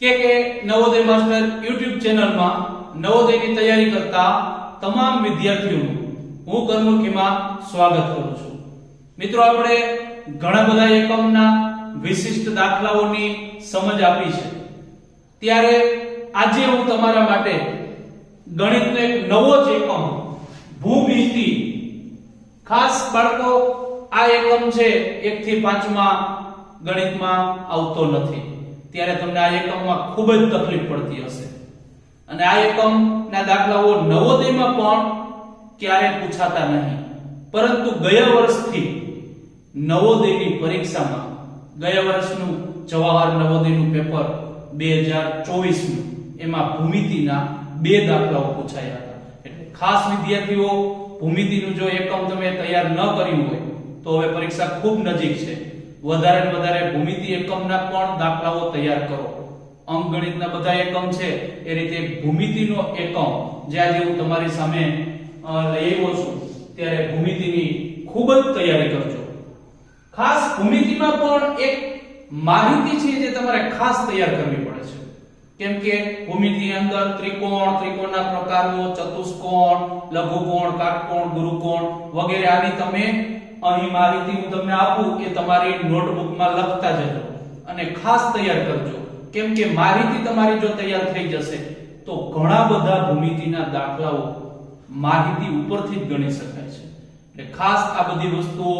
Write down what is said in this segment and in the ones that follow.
કે કે Navodaya master YouTube ચેનલમાં નવોદયની તૈયારી કરતા તમામ વિદ્યાર્થીઓનું હું કરમુખીમાં સ્વાગત કરું છું. મિત્રો, આપણે ઘણા બધા એકમના વિશિષ્ટ દાખલાઓની સમજ આપી છે. ત્યારે આજે હું તમારા માટે ગણિતનો એક નવો જ એકમ, ભૂમિતિ, ખાસ બાળકો, આ એકમ છે 1 થી 5 માં ગણિતમાં આવતો નથી. ત્યારે તમને આ એકમમાં ખૂબ જ તકલીફ પડતી હશે. અને આ એકમના દાખલાઓ નવોદયમાં પણ ક્યારે પૂછાતા નહીં. પરંતુ ગયા વર્ષથી નવોદયની પરીક્ષામાં, ગયા વર્ષનું જવાહર નવોદયનું પેપર બે હજાર ચોવીસનું, એમાં ભૂમિતિના બે દાખલાઓ પૂછાયા હતા. એટલે ખાસ વિદ્યાર્થીઓ, ભૂમિતિનું જો એકમ તમે તૈયાર ન કર્યું હોય, તો હવે પરીક્ષા ખૂબ નજીક છે. વધારે ને વધારે ભૂમિતિ એકમના પણ દાખલાઓ તૈયાર કરો. અંકગણિતના બધા એકમ છે, એ રીતે ભૂમિતિનો એકમ જે આજે હું તમારી સામે લઈ આવ્યો છું, ત્યારે ભૂમિતિની ખૂબ જ તૈયારી કરજો. ખાસ ભૂમિતિમાં પણ એક માહિતી છે જે તમારે ખાસ તૈયાર કરવી પડે છે. કેમ કે ભૂમિતિ અંદર ત્રિકોણ, ત્રિકોણના પ્રકારો, ચતુષ્કોણ, લઘુકોણ, કાટકોણ, ગુરુકોણ વગેરે આની તમે અહીં માહિતી હું તમને આપું એ તમારી નોટબુકમાં લખતા જજો અને ખાસ તૈયાર કરજો. કેમ કે માહિતી તમારી જો તૈયાર થઈ જશે, તો ઘણા બધા ભૂમિતિના દાખલાઓ માહિતી ઉપરથી જ ગણી શકાય છે. એટલે ખાસ આ બધી વસ્તુઓ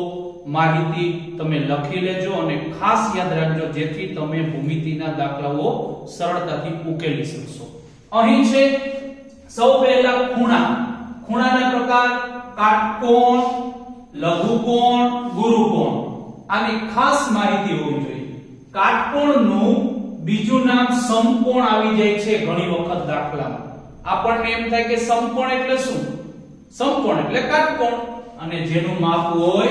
માહિતી તમે લખી લેજો અને ખાસ યાદ રાખજો, જેથી તમે ભૂમિતિના દાખલાઓ સરળતાથી ઉકેલી શકશો. અહીં છે, સૌ પહેલા ખૂણા. ખૂણાના પ્રકાર કાટકોણ લઘુકોણ, ગુરુકોણ. આની ખાસ માહિતી હોવી જોઈએ. કાટકોણનું બીજું નામ સમકોણ આવી જાય છે ઘણી વખત દાખલામાં. આપણને એમ થાય કે સમકોણ એટલે શું? સમકોણ એટલે કાટકોણ. અને જેનું માપ હોય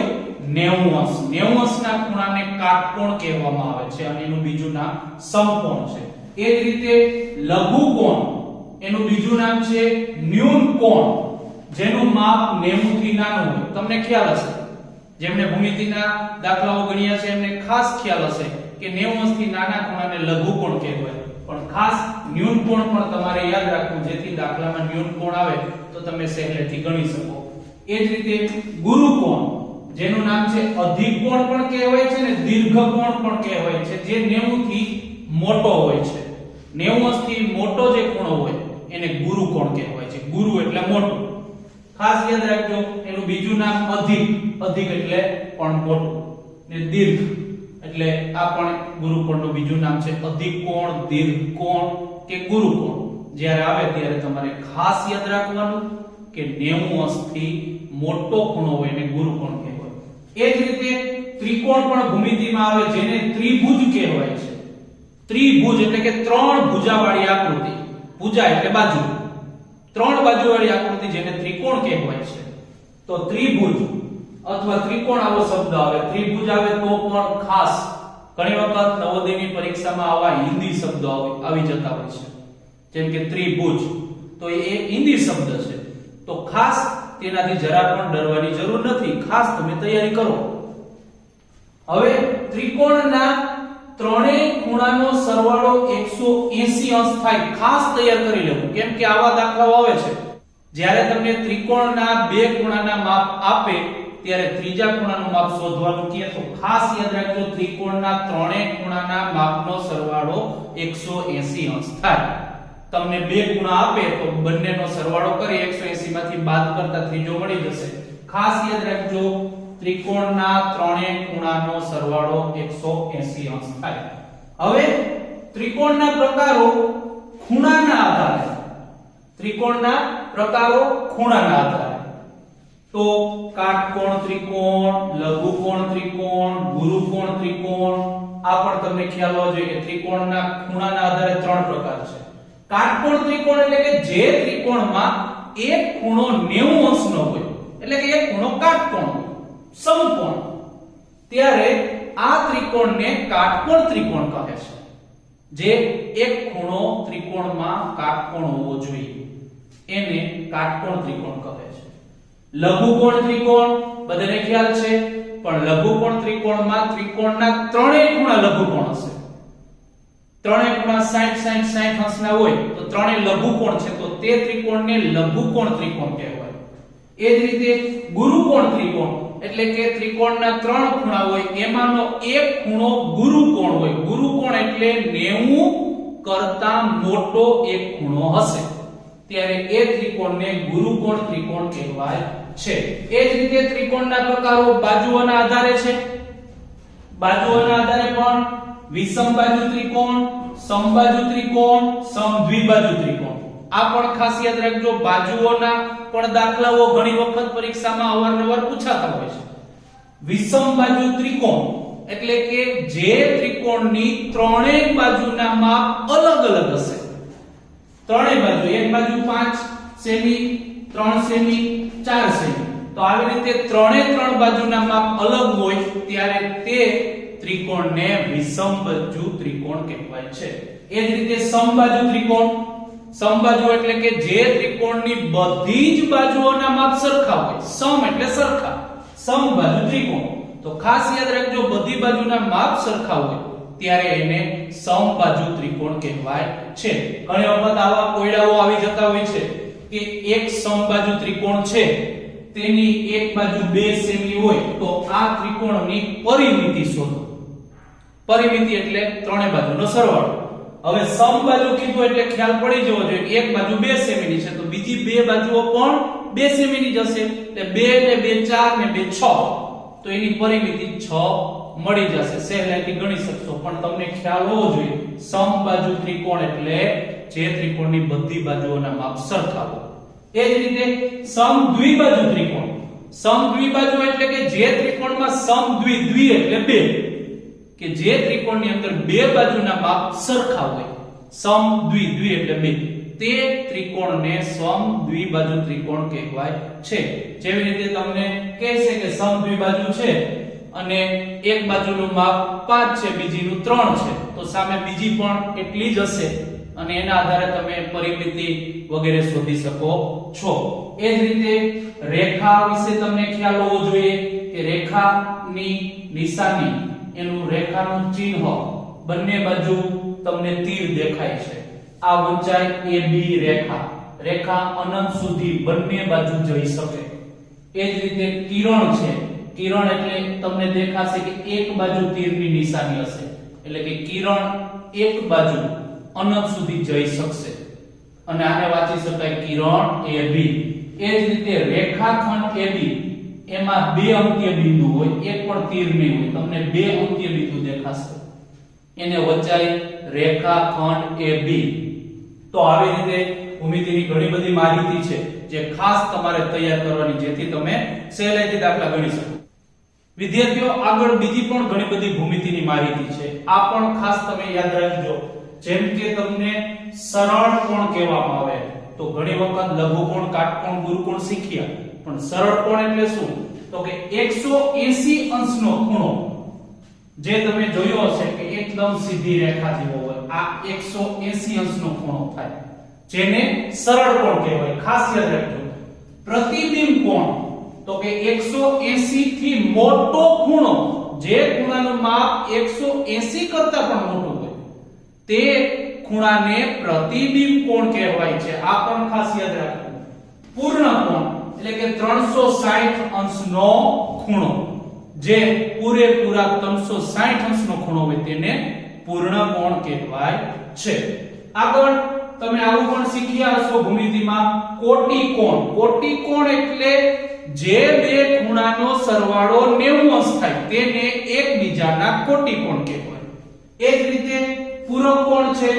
90 અંશ 90 અંશના ખૂણાને કાટકોણ કહેવામાં આવે છે અને એનું બીજું નામ સમકોણ છે. એ જ રીતે લઘુકોણ. એનું બીજું નામ છે ન્યૂનકોણ. જેનું માપ 90 થી નાનું હોય. તમને ખ્યાલ હશે. જેમણે ભૂમિતિના દાખલાઓ ગણ્યા છે, એમને ખાસ ખ્યાલ હશે કે 90 અંશથી નાના ખૂણાને લઘુકોણ કહેવાય. પણ ખાસ ન્યૂનકોણ પણ તમારે યાદ રાખવું, જેથી દાખલામાં ન્યૂનકોણ આવે તો તમે સહેલેથી ગણી શકો. એ જ રીતે ગુરુકોણ જેનું નામ છે અધિકોણ પણ કહેવાય છે ને દીર્ઘકોણ પણ કહેવાય છે, જે 90 થી મોટો હોય છે. 90 અંશથી મોટો જે ખૂણો હોય, એને ગુરુકોણ કહેવાય છે. ગુરુ એટલે મોટું. ખાસ યાદ રાખજો, એનું બીજું નામ અધિક. અધિક એટલે પણ ને દીર્ઘ એટલે આ પણ ગુરુકોણનું બીજું નામ છે અધિકોણ, દીર્ઘકોણ કે ગુરુકોણ. જ્યારે આવે ત્યારે તમારે ખાસ યાદ રાખવાનું કે 90 અંશથી મોટો ખૂણો હોય એને ગુરુકોણ કહેવાય. એ જ રીતે ત્રિકોણ પણ ભૂમિતિમાં આવે જેને ત્રિભુજ કહેવાય છે. ત્રિભુજ એટલે કે ત્રણ ભુજાવાળી આકૃતિ. ભુજા એટલે બાજુ. ત્રણ બાજુવાળી આકૃતિ જેને ત્રિકોણ કહેવાય છે. તો ત્રિભુજ અથવા ત્રિકોણ આવો શબ્દ આવે. ત્રિભુજ આવે તો પણ ખાસ ઘણી વખત નવોદયની પરીક્ષામાં આવા હિન્દી શબ્દો આવી જતા હોય છે. જેમ કે ત્રિભુજ. તો એ હિન્દી શબ્દ છે. તો ખાસ તેનાથી જરા પણ ડરવાની જરૂર નથી. ખાસ તમે તૈયારી કરો. હવે ત્રિકોણના ત્રણેય ખૂણાનો સરવાળો 180 અંશ થાય, ખાસ તૈયાર કરી લેવું, કેમ કે આવા દાખલાઓ આવે છે. જ્યારે તમને ત્રિકોણના બે ખૂણાના માપ આપે, ત્યારે ત્રીજા ખૂણાનું માપ શોધવાનું કહે, તો ખાસ યાદ રાખજો, ત્રિકોણના ત્રણેય ખૂણાના માપનો સરવાળો 180 અંશ થાય. તમને બે ખૂણા આપે, તો બંનેનો સરવાળો કરી 180 માંથી બાદ કરતા ત્રીજો મળી જશે. ખાસ યાદ રાખજો ત્રિકોણના ત્રણેય ખૂણાનો સરવાળો 180 અંશ થાય. હવે ત્રિકોણના પ્રકારો ખૂણાના આધારે. ત્રિકોણના પ્રકારો ખૂણાના આધારે. તો કાટકોણ ત્રિકોણ, લઘુકોણ ત્રિકોણ, ગુરુકોણ ત્રિકોણ, આ પણ તમને ખ્યાલ હોવો જોઈએ કે ત્રિકોણના ખૂણાના આધારે ત્રણ પ્રકાર છે. કાટકોણ ત્રિકોણ એટલે કે જે ત્રિકોણમાં એક ખૂણો 90 અંશનો હોય. એટલે કે એક ખૂણો કાટકોણ. હોય સમકોણ. ત્યારે આ ત્રિકોણને કાટકોણ ત્રિકોણ કહે છે. જે એક ખૂણો ત્રિકોણમાં કાટકોણ હોવો જોઈએ. એને કાટકોણ ત્રિકોણ કહે છે. લઘુકોણ ત્રિકોણ, બધાને ખ્યાલ છે? પણ લઘુકોણ ત્રિકોણમાં ત્રિકોણના ત્રણેય ખૂણા લઘુકોણ હશે. ત્રણેય ખૂણા 60 60 60 અંશના હોય, તો ત્રણેય લઘુકોણ છે, તો તે ત્રિકોણને લઘુકોણ ત્રિકોણ કહેવાય. એ જ રીતે ગુરુકોણ ત્રિકોણ એટલે કે ત્રિકોણના ત્રણ ખૂણા હોય, એમાંનો એક ખૂણો ગુરુકોણ હોય. ગુરુકોણ એટલે 90 કરતા મોટો એક ખૂણો હશે. ત્યારે એ ત્રિકોણને ગુરુકોણ ત્રિકોણ કહેવાય છે. એ જ રીતે ત્રિકોણના પ્રકારો બાજુઓના આધારે છે. બાજુઓના આધારે પણ વિષમ બાજુ ત્રિકોણ, સમબાજુ ત્રિકોણ, સમદ્વિબાજુ ત્રિકોણ. આ પણ ખાસ યાદ રાખજો, બાજુઓના પણ દાખલાઓ ઘણી વખત પરીક્ષામાં અવારનવાર પૂછાતા હોય છે. વિષમ બાજુ ત્રિકોણ એટલે કે જે ત્રિકોણની ત્રણેય બાજુના માપ અલગ અલગ હશે. ત્રણેય બાજુ, એક બાજુ 5 સેમી 3 સેમી 4 સેમી. તો આવી રીતે ત્રણે ત્રણ બાજુના માપ અલગ હોય ત્યારે તે ત્રિકોણને વિષમ બાજુ ત્રિકોણ કહેવાય છે. એ જ રીતે સમબાજુ ત્રિકોણ સમબાજુ એટલે કે જે ત્રિકોણની બધી જ બાજુઓના માપ સરખા હોય, સમ એટલે સરખા, સમબાજુ ત્રિકોણ. તો ખાસ યાદ રાખજો, બધી બાજુના માપ સરખા હોય, ત્યારે એને સમબાજુ ત્રિકોણ કહેવાય છે. ઘણી વખત આવા કોયડાઓ આવી જતા હોય છે કે એક સમબાજુ ત્રિકોણ છે, તેની એક બાજુ 2 સેમી હોય, તો આ ત્રિકોણની પરિમિતિ શોધો. પરિમિતિ એટલે ત્રણે બાજુનો સરવાળો. હવે સમબાજુ કીધું એટલે ખ્યાલ પડી જવો જોઈએ એક બાજુ 2 સેમીની છે, તો બીજી બે બાજુઓ પણ 2 સેમીની જશે હશે. એટલે 2 ને 2 4 ને 2 6 તો એની પરિમિતિ 6 મળી જશે. સહેલાઈથી ગણી શકશો, પણ તમને ખ્યાલ હોવો જોઈએ સમબાજુ ત્રિકોણ એટલે જે ત્રિકોણની બધી બાજુઓના માપ સરખા હોય એ જ રીતે સમદ્વિબાજુ ત્રિકોણ. સમદ્વિબાજુ એટલે કે જે ત્રિકોણમાં સમદ્વિ દ્વિ એટલે બે. કે જે ત્રિકોણની અંદર બે બાજુના માપ સરખા હોય સમ દ્વિ એટલે બે, તે ત્રિકોણને સમ દ્વિબાજુ ત્રિકોણ કહેવાય છે. જેવી રીતે તમને કહેશે કે સમ દ્વિબાજુ છે અને એક બાજુનું માપ 5 છે, બીજીનું 3 છે, તો સામે બીજી પણ એટલી જ હશે અને એના આધારે તમે પરિમિતિ વગેરે શોધી શકો છો. એ જ રીતે રેખા વિશે તમને ખ્યાલ હોવો જોઈએ કે રેખાની નિશાની એનું રેખાનું ચિહ્ન બંને બાજુ તમને તીર દેખાય છે. આ ઊંચાઈ AB રેખા. રેખા અનંત સુધી બંને બાજુ જઈ શકે. એ જ રીતે કિરણ છે. કિરણ એટલે તમને દેખાશે કે એક બાજુ તીરની નિશાની હશે. એટલે કે કિરણ એક બાજુ અનંત સુધી જઈ શકશે. અને આને વાંચી શકાય કિરણ AB એ જ રીતે રેખાખંડ AB એમાં બે અંત્ય બિંદુ હોય, એક પણ તીર નહીં હોય. તમને બે અંત્ય બિંદુ દેખાશે. એને વચાઈ રેખાખંડ AB તો આવી રીતે ભૂમિતિની ઘણી બધી માહિતી છે, જે ખાસ તમારે તૈયાર કરવાની, જેથી તમે સહેલાઈથી દાખલા ગણી શકો. વિદ્યાર્થીઓ, આગળ બીજી પણ ઘણી બધી ભૂમિતિની માહિતી છે. આ પણ ખાસ તમે યાદ રાખજો. જેમ કે તમને સરળ કોણ કહેવામાં આવે, તો ઘણી વખત લઘુકોણ, કાટકોણ, ગુરુકોણ શીખ્યા. પણ સરળ કોણ એટલે શું? તો કે 180 અંશનો ખૂણો. જે તમે જોયો હશે કે એકદમ સીધી રેખા જેવો હોય, આ 180 અંશનો ખૂણો થાય. જેને સરળ કોણ કહેવાય? ખાસ યાદ રાખજો. પ્રતિબિંબ કોણ? તો કે 180 થી મોટો ખૂણો, જે ખૂણાનું માપ 180 કરતા પણ મોટું હોય. તે ખૂણાને પ્રતિબિંબ કોણ કહેવાય છે? આ પણ ખાસ યાદ રાખજો. પૂર્ણ કોણ? એટલે કે 360 અંશનો ખૂણો. જે પૂરેપૂરા 360 અંશનો ખૂણો હોય તેને પૂર્ણ કોણ કહેવાય છે. આગળ તમે આવું પણ શીખ્યા હશો ભૂમિતિમાં. કોટી કોણ કોટી કોણ એટલે જે બે ખૂણાનો સરવાળો 90 અંશ થાય તેને એકબીજાના કોટી કોણ કહેવાય. એ જ રીતે પૂરક કોણ છે.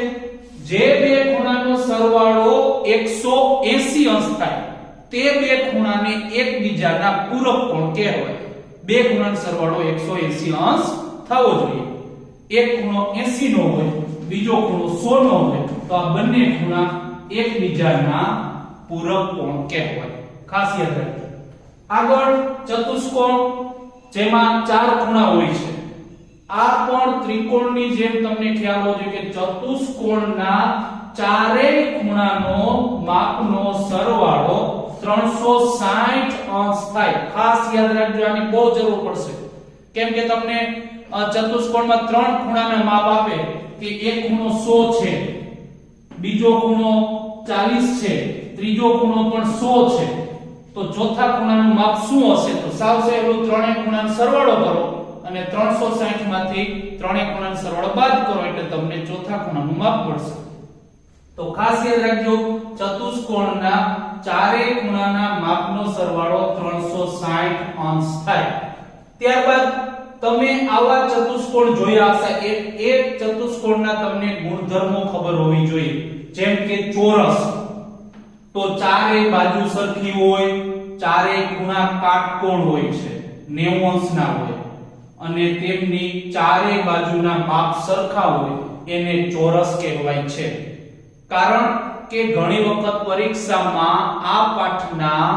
જે બે ખૂણાનો સરવાળો 180 અંશ થાય તે બે ખૂણાને એકબીજાના પૂરક કોણ કહેવાય? બે ખૂણાનો સરવાળો 180 અંશ થવો જોઈએ. એક ખૂણો 80 નો હોય, બીજો ખૂણો 100 નો હોય, તો આ બંને ખૂણા એકબીજાના પૂરક કોણ કહેવાય? ખાસ યાદ રાખજો. આગળ ચતુષ્કોણ, જેમાં ચાર ખૂણા હોય છે. આ પણ ત્રિકોણની જેમ તમને ખ્યાલ હોવો જોઈએ કે ચતુષ્કોણના ચારેય ખૂણાનો માપનો સરવાળો 360 અંશ થાય. ખાસ યાદ રાખજો, આની બહુ જરૂર પડશે. કેમ કે તમને ચતુષ્કોણમાં ત્રણ ખૂણાના માપ આપે કે એક ખૂણો 100 છે, બીજો ખૂણો 40 છે, ત્રીજો ખૂણો પણ 100 છે. તો ચોથા ખૂણાનું માપ શું હશે? તો સાવ સહેલું ત્રણેય ખૂણાનો સરવાળો કરો અને 360 માંથી ત્રણેય ખૂણાનો સરવાળો બાદ કરો, એટલે તમને ચોથા ખૂણાનું માપ મળશે. તો ખાસ યાદ રાખજો, ચતુષ્કોણના ચારેય ખૂણાના માપનો સરવાળો 360 અંશ થાય. ત્યારબાદ તમે આવા ચતુષ્કોણ જોયા હશે. એક એક ચતુષ્કોણના તમને ગુણધર્મો ખબર હોવી જોઈએ. જેમ કે ચોરસ. તો ચારેય બાજુ સરખી હોય, ચારેય ખૂણા કાટકોણ હોય છે. 90 અંશના હોય. અને તેમની ચારેય બાજુના માપ સરખા હોય, એને ચોરસ કહેવાય છે. કારણ કે ઘણી વખત પરીક્ષામાં આ પાઠના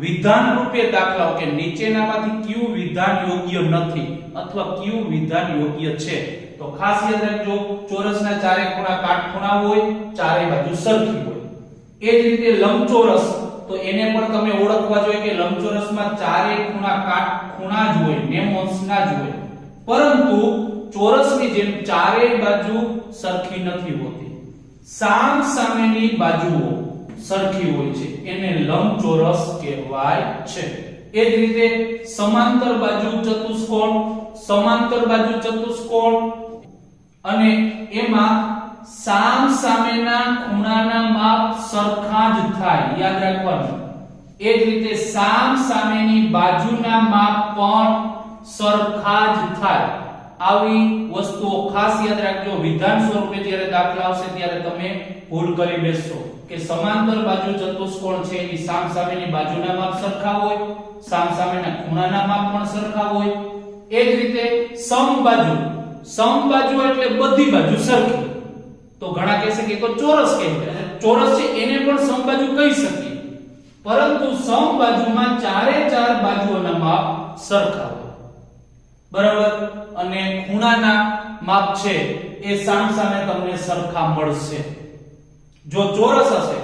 વિધાન રૂપે દાખલાઓ કે નીચેનામાંથી કયું વિધાન યોગ્ય નથી અથવા કયું વિધાન યોગ્ય છે. તો ખાસ યાદ રાખજો, ચોરસના ચારે ખૂણા કાટખૂણા હોય, ચારે બાજુ સરખી હોય. એ જ રીતે લંબચોરસ, તો એને પણ તમે ઓળખવા જોઈએ કે લંબચોરસમાં ચારે ખૂણા કાટ ખૂણા જ હોય 90 અંશના જ હોય. પરંતુ ચોરસની જેમ ચારે બાજુ સરખી નથી હોતી. સામ સામેની બાજુઓ સરખી હોય છે. એને લંબચોરસ કહેવાય છે. એ જ રીતે સમાંતર બાજુ ચતુષ્કોણ, સમાંતર બાજુ ચતુષ્કોણ, અને એમાં સામ સામેના ખૂણાના માપ સરખા જ થાય. યાદ રાખવાનું. એ જ રીતે સામ સામેની બાજુના માપ પણ સરખા જ થાય. આવી વસ્તુઓ ખાસ યાદ રાખજો. વિધાન સ્વરૂપે જ્યારે દાખલા આવશે ત્યારે તમે ભૂલ કરી બેસશો. કે સમાંતર બાજુ ચતુષ્કોણ છે, એની સામ સામેની બાજુના માપ સરખા હોય, સામ સામેના ખૂણાના માપ પણ સરખા હોય. એ જ રીતે સમબાજુ સમબાજુ એટલે બધી બાજુ સરખી. તો ઘણા કહેશે કે તો ચોરસ કે? ચોરસ છે, એને પણ સમબાજુ કહી શકીએ. પરંતુ સમબાજુમાં ચારે ચાર બાજુઓના માપ સરખા બરાબર? અને ખૂણાના માપ છે એ સામ સામે તમને સરખા મળશે. જો ચોરસ હશે,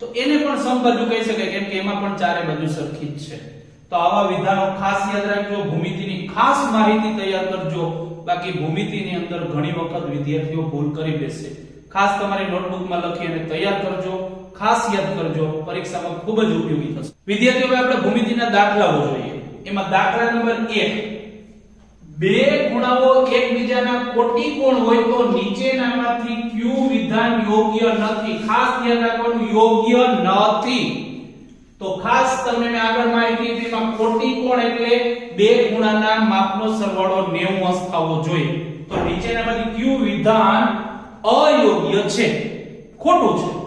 તો એને પણ સમબાજુ કહી શકાય, કેમ કે એમાં પણ ચારે બાજુ સરખી જ છે. તો આવા વિધાનો ખાસ યાદ રાખજો. ભૂમિતિની ખાસ માહિતી તૈયાર કરજો. બાકી ભૂમિતિની અંદર ઘણી વખત વિદ્યાર્થીઓ ભૂલ કરી બેસે. ખાસ તમારી નોટબુકમાં લખી અને તૈયાર કરજો. ખાસ યાદ કરજો. પરીક્ષામાં ખૂબ જ ઉપયોગી થશે. વિદ્યાર્થીઓ, હવે આપણે ભૂમિતિના દાખલાઓ જોઈએ. એમાં દાખલા નંબર 1 બે ખૂણાઓ એકબીજાના કોટિકોણ હોય તો નીચેનામાંથી કયું વિધાન યોગ્ય નથી. ખાસ ધ્યાન રાખવાનું, યોગ્ય નથી. તો ખાસ તમને મેં આગળ માહિતી આપી, એમાં કોટિકોણ એટલે બે ખૂણાના માપનો સરવાળો 90 અંશ થવો જોઈએ. તો નીચેનામાંથી કયું વિધાન અયોગ્ય છે. ખોટું છે.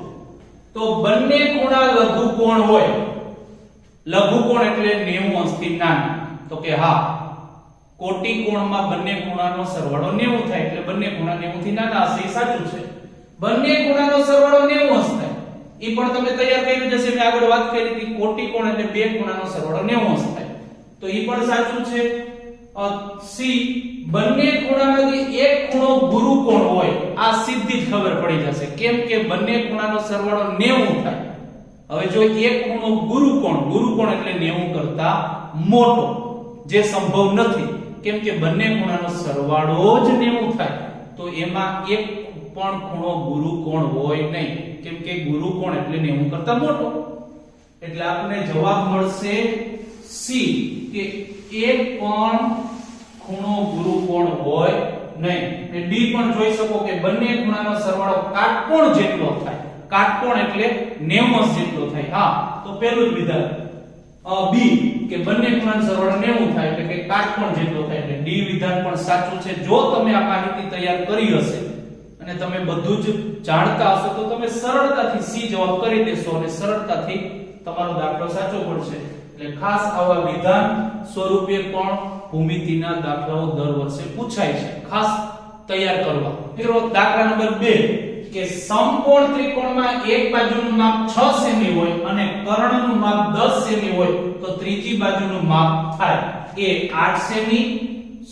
તો બંને ખૂણા લઘુકોણ હોય? લઘુકોણ એટલે 90 અંશથી નાના. તો કે હા કોટિકોણમાં બંને ખૂણાનો સરવાળો 90 થાય એટલે બંને ખૂણા 90 થી નાના હશે, એ સાચું છે. બંને ખૂણાનો સરવાળો 90 હશે એ પણ તમે તૈયાર કર્યું જશે મેં આગળ વાત કરી હતી કોટિકોણ એટલે બે ખૂણાનો સરવાળો 90 હશે તો એ પણ સાચું છે. સી, બંને ખૂણામાંથી એક ખૂણો ગુરુકોણ હોય, આ સીધી જ ખબર પડી જશે. કેમ કે બંને ખૂણાનો સરવાળો 90 થાય. હવે જો એક ખૂણો ગુરુકોણ ગુરુકોણ એટલે 90 કરતા મોટો, જે સંભવ નથી. કેમ કે બંને ખૂણાનો સરવાળો જ 90 થાય, તો એમાં એક પણ ખૂણો ગુરુ કોણ હોય નહીં. કેમ કે ગુરુકોણ એટલે 90 કરતા મોટો. એટલે આપણને જવાબ મળશે સી, કે એક પણ ખૂણો ગુરુ કોણ હોય નહીં. એ ડી પણ જોઈ શકો કે બંને ખૂણાનો સરવાળો કાટકોણ જેટલો થાય. કાટકોણ એટલે 90 જેટલો થાય. હા, તો પહેલું જ વિધાન. બી, કે બંને ખૂણાનો સરવાળો 90 થાય એટલે કે કાટકોણ જેટલો થાય એટલે ડી વિધાન પણ સાચું છે. જો તમે આ માહિતી તૈયાર કરી હશે અને તમે બધું જ જાણતા હશો, તો તમે સરળતાથી સી જવાબ કરી દેશો અને સરળતાથી તમારો દાખલો સાચો પડશે. એટલે ખાસ આવા વિધાન સ્વરૂપે પણ ભૂમિતિના દાખલાઓ દર વર્ષે પૂછાય છે. ખાસ તૈયાર કરવા. મિત્રો દાખલા નંબર 2 કે સમકોણ ત્રિકોણમાં એક બાજુનું માપ 6 સેમી હોય અને કર્ણનું માપ 10 સેમી હોય, તો ત્રીજી બાજુનું માપ થાય. એ 8 સેમી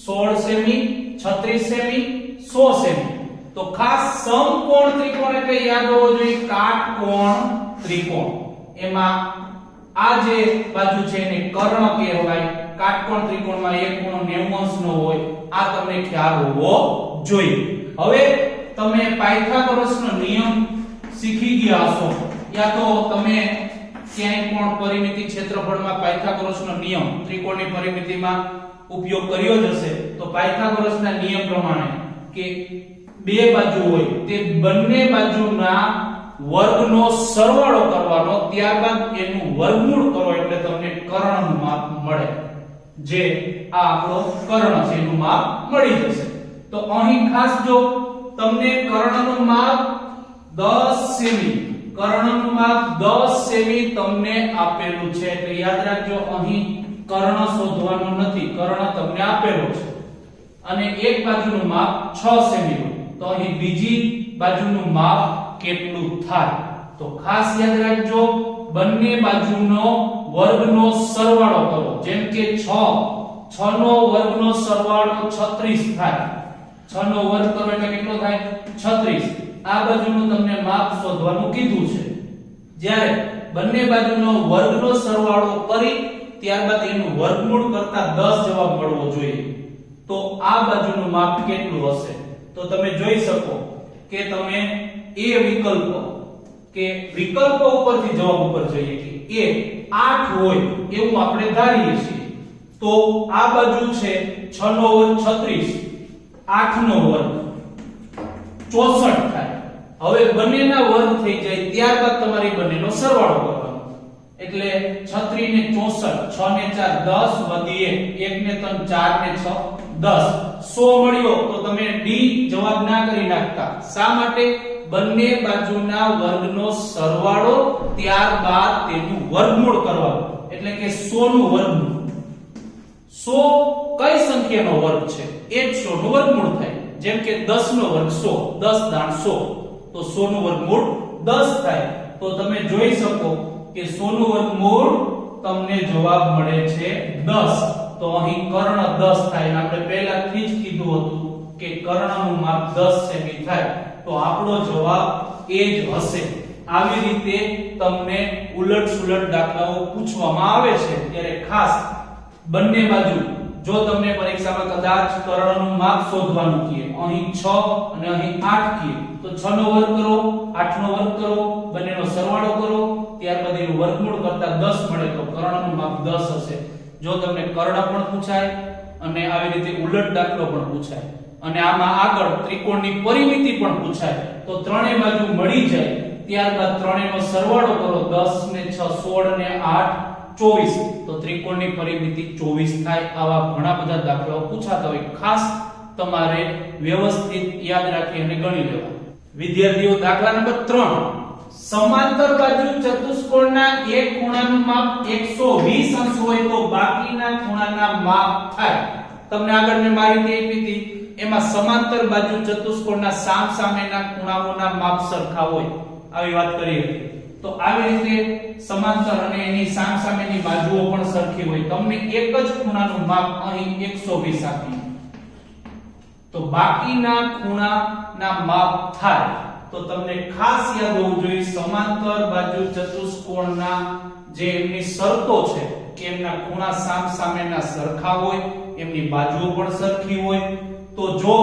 16 સેમી 36 સેમી 100 સેમી. તો ખાસ સમકોણ ત્રિકોણ એટલે યાદ હોવો જોઈએ કાટકોણ ત્રિકોણ. એમાં આ જે બાજુ છે એને કર્ણ કહેવાય, કાટકોણ ત્રિકોણમાં એક ખૂણો 90 અંશનો હોય, આ તમને ખ્યાલ હોવો જોઈએ. હવે તમે પાયથાગોરસનો નિયમ શીખી ગયા હશો. યા તો તમે ક્યાંય પણ પરિમિતિ ક્ષેત્રફળમાં પાયથાગોરસનો નિયમ ત્રિકોણની પરિમિતિમાં ઉપયોગ કર્યો જ હશે, તો પાયથાગોરસના નિયમ પ્રમાણે કે બે બાજુ હોય, તે બંને બાજુના વર્ગનો સરવાળો કરવાનો, ત્યારબાદ એનું વર્ગમૂળ કરો એટલે તમને કર્ણનું માપ મળે, જે આ આપણો કર્ણ છે, એનું માપ મળી જશે. તો અહીં ખાસ જો તમને કર્ણનું માપ 10 સેમી. કર્ણનું માપ 10 સેમી તમને આપેલું છે. એટલે યાદ રાખજો, અહીં કર્ણ શોધવાનું નથી. કર્ણ તમને આપેલો છે. અને એક બાજુનું માપ 6 સેમી હોય તો અહીં બીજી બાજુનું માપ કેટલું થાય? તો ખાસ યાદ રાખજો, બંને બાજુનો વર્ગનો સરવાળો કરો. જેમ કે 6 6 નો વર્ગનો સરવાળો 36 થાય. 6 નો વર્ગ કરો એટલે કેટલો થાય? 36 આ બાજુનું તમને માપ શોધવાનું કીધું છે. જ્યારે બંને બાજુનો વર્ગનો સરવાળો કરી, ત્યારબાદ એનું વર્ગમૂળ કરતા 10 જવાબ મળવો જોઈએ. તો આ બાજુનું માપ કેટલું હશે? તો તમે જોઈ શકો કે તમે એ વિકલ્પ, કે વિકલ્પો ઉપરથી જવાબ ઉપર જઈએ કે એ 8 હોય એવું આપણે ધારીએ છીએ. તો આ બાજુ છે 6 નો વર્ગ 36 8 નો વર્ગ. 64 થાય. હવે બંનેના વર્ગ થઈ જાય ત્યારબાદ તમારી બંનેનો સરવાળો કરવાનો. એટલે 36 ને 64 6 ને 4 10 વધી 1 1 ને 3 4 ને 6 10 100 મળ્યો તો તમે ડી જવાબ ના કરી નાખતા. શા માટે? બંને બાજુના વર્ગનો સરવાળો ત્યારબાદ તેનું વર્ગમૂળ કરવાનું. એટલે કે 100 નું વર્ગમૂળ. 100 કઈ સંખ્યાનો વર્ગ છે? એ જ 100 નો વર્ગમૂળ થાય. જેમ કે 10 નો વર્ગ 100 10 દાણ 100 તો 100 નો વર્ગમૂળ 10 થાય. તો તમે જોઈ શકો કે 100 નો વર્ગમૂળ તમને જવાબ મળે છે 10 તો અહીં કર્ણ 10 થાય અને આપણે પહેલાથી જ કીધું હતું કે કર્ણનું માપ 10 સેમી થાય. તો આપણો જવાબ એ જ હશે. આવી રીતે તમને ઉલટ સુલટ દાખલાઓ પૂછવામાં આવે છે. ત્યારે ખાસ બંને બાજુ જો તમને પરીક્ષામાં કદાચ કર્ણનું માપ શોધવાનું કહે અહીં 6 અને અહીં 8 કહે તો 6 નો વર્ગ કરો 8 નો વર્ગ કરો, બંનેનો સરવાળો કરો, ત્યારબાદ એનું વર્ગમૂળ કરતા 10 મળે તો કર્ણનું માપ 10 હશે. જો તમને કર્ણ પણ પૂછાય અને આવી રીતે ઉલટ દાખલો પણ પૂછાય અને આમાં આગળ ત્રિકોણની પરિમિતિ પણ પૂછાય, તો ત્રણેય બાજુ મળી જાય, ત્યારબાદ ત્રણેયનો સરવાળો કરો 10 ને 6 16 ને 8 24 તો ત્રિકોણની પરિમિતિ 24 થાય આવા ઘણા બધા દાખલાઓ પૂછાતા હોય. ખાસ તમારે વ્યવસ્થિત યાદ રાખી અને ગણી લેવા વિદ્યાર્થીઓ, દાખલા નંબર 3 સમાંતર બાજુ ચતુષ્કોણના એક ખૂણાનું માપ 120 અંશ હોય તો બાકીના ખૂણાના માપ થાય. તમને આગળ મેં માહિતી આપી હતી, એમાં સમાંતર બાજુ ચતુષ્કોણના સામ સામેના ખૂણાઓના માપ સરખા હોય. આવી વાત કરી હતી. તો આવી રીતે સમાંતર અને એની સામસામેની બાજુઓ પણ સરખી હોય. તમને એક જ ખૂણાનું માપ અહીં 120 આપી તો બાકીના ખૂણાના માપ થાય તો તમને ખાસ યાદ હોવું જોઈએ સમાંતર બાજુ ચતુષ્કોણના જે એમની શરતો છે કે એમના ખૂણા સામ સામેના સરખા હોય, એમની બાજુઓ પણ સરખી હોય. તો જો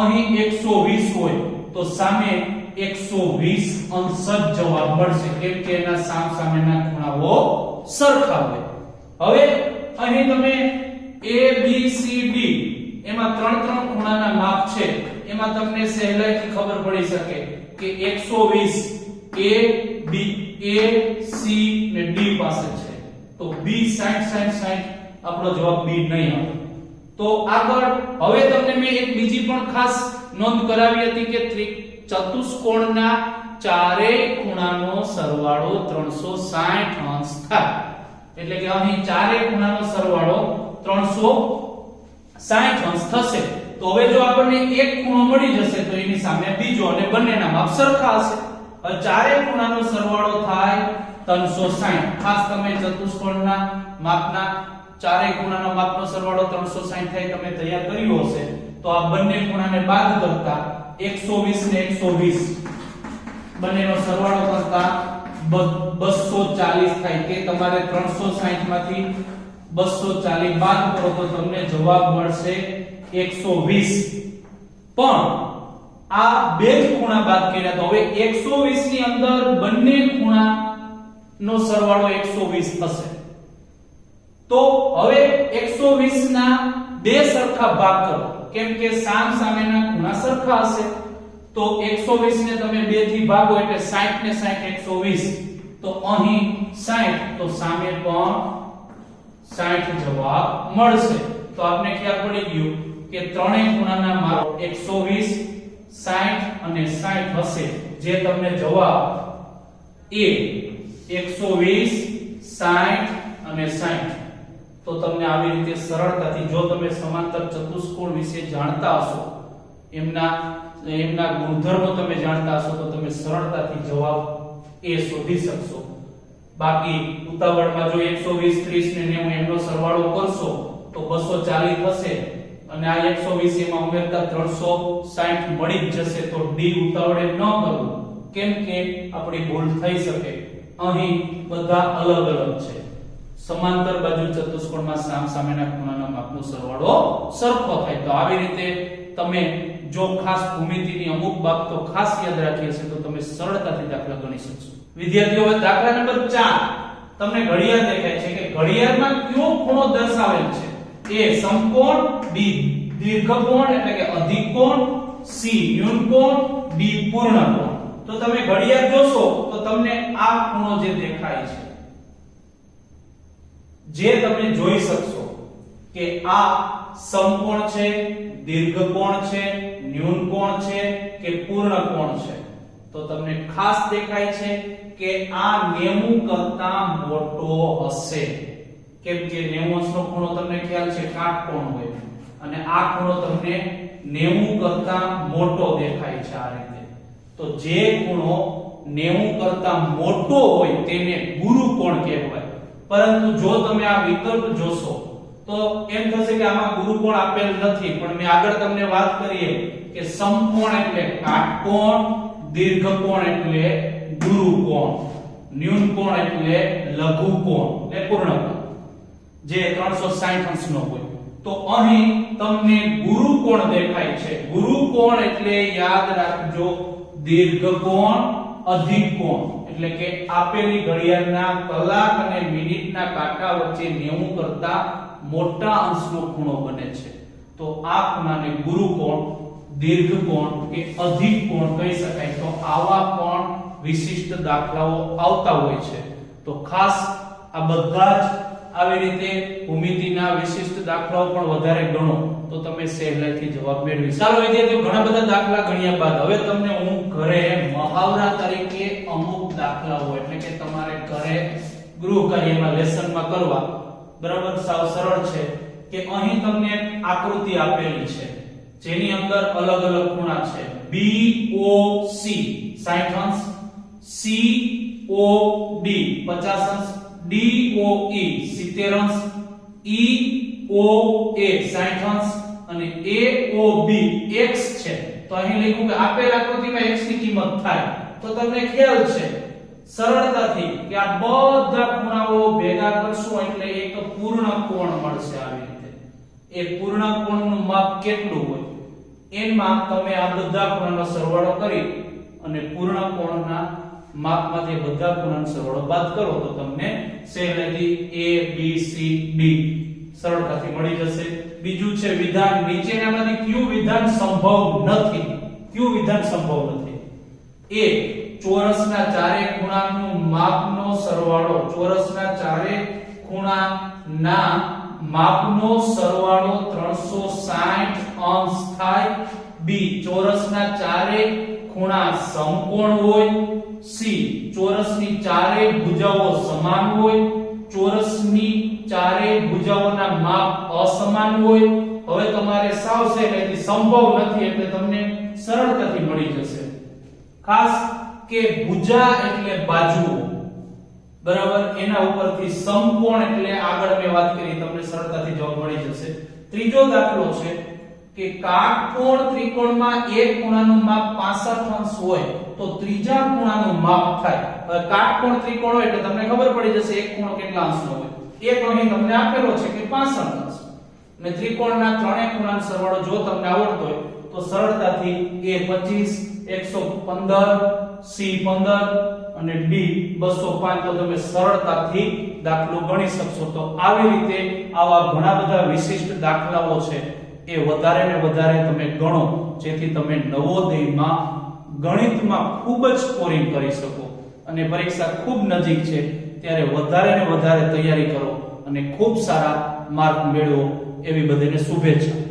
અહીં 120 હોય તો સામે 120 અંશ જ જવાબ મળશે. કેમ કે એના સામ સામેના ખૂણાઓ સરખા હોય. હવે અહીં તમે a, b, c, d એમાં ત્રણ ત્રણ ખૂણાના માપ છે. એમાં તમને સહેલાઈથી ખબર પડી શકે કે 120 a, b, a, c ને d પાસે છે. તો b 60 60 60 આપણો જવાબ b નહીં આવે. તો આગળ હવે તમને મેં એક બીજી પણ ખાસ નોંધ કરાવી હતી કે ચતુષ્કોણના ચારેય ખૂણાનો સરવાળો 360 અંશ થાય. એટલે કે અહીં ચારેય ખૂણાનો સરવાળો 360 અંશ થશે. તો હવે જો આપણને એક ખૂણો મળી જશે, તો એની સામે બીજો અને બંનેના માપ સરખા હશે. હવે ચારેય ખૂણાનો સરવાળો થાય 360 ખાસ તમે ચતુષ્કોણના માપના ચારેય ખૂણાનો માપનો સરવાળો 360 થાય, તમે તૈયાર કર્યો હશે, તો આ બંને ખૂણાને બાદ કરતા 120 ને 120 બંનેનો સરવાળો કરતા બ- 240 થાય કે તમારે 360 માંથી 240 બાદ કરો તો તમને જવાબ મળશે 120 પણ આ બે જ ખૂણા બાદ કર્યા તો હવે 120 ની અંદર બંને ખૂણા નો સરવાળો 120 થશે. તો હવે 120 ના બે સરખા ભાગ કરો. કેમ કે સામ સામેના ખૂણા સરખા હશે. તો 120 ને તમે બેથી ભાગો એટલે 60 ને 60 120 તો અહીં 60 તો સામે પણ 60 જવાબ મળશે. તો આપને ખ્યાલ પડી ગયું કે ત્રણેય ખૂણાના માપ 120 60 અને 60 હશે. જે તમને જવાબ એ 120 60 અને 60 તો તમને આવી રીતે સરળતાથી જો તમે સમાંતર ચતુષ્કોણ વિશે જાણતા હશો, એમના એમના ગુણધર્મો તમે જાણતા હશો, તો તમે સરળતાથી જવાબ એ શોધી શકશો. બાકી ઉતાવળમાં જો 120 30 ને 90 એમનો સરવાળો કરશો, તો 240 થશે અને આ 120 એમાં ઉમેરતા 360 મળી જ જશે, તો ડી ઉતાવળે ન કરવું. કેમ કે આપણી ભૂલ થઈ શકે. અહીં બધા અલગ અલગ છે. સમાંતર બાજુ ચતુષ્કોણમાં સામ સામેના ખૂણાના માપનો સરવાળો સરખો થાય. તો આવી રીતે તમે જો ખાસ ભૂમિતિની અમુક બાબતો ખાસ યાદ રાખી હશે તો તમે સરળતાથી દાખલા ગણી શકશો. વિદ્યાર્થીઓ, હવે દાખલા નંબર 4 તમને ઘડિયાળ દેખાય છે કે ઘડિયાળમાં કયો ખૂણો દર્શાવેલ છે? એ સમકોણ, બી દીર્ઘકોણ, એટલે કે અધિકોણ, સી ન્યૂનકોણ, ડી પૂર્ણકોણ. તો તમે ઘડિયાળ જોશો તો તમને આ ખૂણો જે દેખાય છે જે તમે જોઈ શકશો કે આ સમકોણ છે, દીર્ઘકોણ છે, ન્યૂનકોણ છે કે પૂર્ણકોણ છે. તો તમને ખાસ દેખાય છે કે આ 90 કરતા મોટો હશે. કેમ કે 90 અંશનો ખૂણો તમને ખ્યાલ છે કાટકોણ હોય. અને આ ખૂણો તમને 90 કરતા મોટો દેખાય છે આ રીતે. તો જે ખૂણો 90 કરતા મોટો હોય તેને ગુરુકોણ કહેવાય. પરંતુ જો તમે આ વિકલ્પ જોશો, તો એમ થશે કે આમાં ગુરુકોણ આપેલ નથી. પણ મેં આગળ તમને વાત કરીએ કે સમકોણ એટલે કાટકોણ, દીર્ઘકોણ એટલે ગુરુકોણ, ન્યૂનકોણ એટલે લઘુકોણ, એટલે પૂર્ણકોણ, જે 360 અંશનો હોય. તો અહીં તમને ગુરુકોણ દેખાય છે. ગુરુકોણ એટલે યાદ રાખજો, દીર્ઘકોણ અધિકોણ એટલે કે આપેલી ઘડિયાળના કલાક અને મિનિટના કાંટા વચ્ચે 90 કરતા મોટા અંશનો ખૂણો બને છે. તો આ ખૂણાને ગુરુકોણ દીર્ઘકોણ કે અધિક કોણ કહી શકાય? તો આવા પણ વિશિષ્ટ દાખલાઓ આવતા હોય છે. તો ખાસ આ બધા જ આવી રીતે ભૂમિતિના વિશિષ્ટ દાખલાઓ પણ વધારે ગણો. તો તમે સહેલાઈથી જવાબ મેળવી. ચાલો વિદ્યાર્થીઓ, ઘણા બધા દાખલા ગણ્યા બાદ હવે તમને હું ઘરે મહાવરા તરીકે અમુક દાખલાઓ એટલે કે તમારે ઘરે ગૃહ કાર્યમાં લેસનમાં કરવા. બરાબર? સાવ સરળ છે કે અહીં તમને એક આકૃતિ આપેલી છે, જેની અંદર અલગ અલગ ખૂણા છે. બી ઓ સી 60 અંશ. સી ઓ ડી 50 અંશ. ડી ઓ ઈ 70 અંશ. ઈ 60 અંશ. અને બી x છે. તો અહીં લખ્યું કે આપેલ આકૃતિમાં x ની કિંમત થાય. તો તમને ખ્યાલ છે સરળતાથી કે આ બધા ખૂણાઓ ભેગા કરશું એટલે એક પૂર્ણ કોણ મળશે આવી રીતે. એ પૂર્ણ કોણનું માપ કેટલું હોય? એમાં તમે આ બધા ખૂણાનો સરવાળો કરી અને પૂર્ણ કોણના માપમાંથી બધા ખૂણાનો સરવાળો બાદ કરો. તો તમને સહેલાઈથી a b c d સરળતાથી મળી જશે. બીજું છે વિધાન નીચેનામાંથી કયું વિધાન સંભવ નથી? કયું વિધાન સંભવ નથી? એ ચોરસના ચારે ખૂણાનું માપનો સરવાળો. ચોરસના ચારે ખૂણાના માપનો સરવાળો 360 અંશ થાય. બી, ચોરસના ચારે ખૂણા સમકોણ હોય. સી, ચોરસની ચારે ભુજાઓ સમાન હોય. ચોરસની ચારે ભુજાઓના માપ અસમાન હોય, હવે તમારે સાવ સહેલાઈથી સંભવ નથી, એટલે તમને સરળતાથી મળી જશે. ખાસ કે ભુજા એટલે બાજુઓ બરાબર? એના ઉપરથી સમકોણ એટલે આગળ મેં વાત કરી, તમને સરળતાથી જવાબ મળી જશે. ત્રીજો દાખલો છે કે કાટકોણ ત્રિકોણમાં એક ખૂણાનું માપ 65 અંશ હોય, તો ત્રીજા ખૂણાનું માપ થાય. કાટકોણ ત્રિકોણ હોય એટલે તમને ખબર પડી જશે એક ખૂણો કેટલા અંશનો હોય. એક અહીં તમને આપેલો છે કે 65 અંશ. અને ત્રિકોણના ત્રણેય ખૂણાનો સરવાળો જો તમને આવડતો હોય, તો સરળતાથી એ 25 115 સી 15 અને ડી 205 તો તમે સરળતાથી દાખલો ગણી શકશો. તો આવી રીતે આવા ઘણા બધા વિશિષ્ટ દાખલાઓ છે એ વધારે ને વધારે તમે ગણો, જેથી તમે નવોદયમાં ગણિતમાં ખૂબ જ સ્કોરિંગ કરી શકો. અને પરીક્ષા ખૂબ નજીક છે. ત્યારે વધારે ને વધારે તૈયારી કરો અને ખૂબ સારા માર્ક મેળવો એવી બધાને શુભેચ્છા.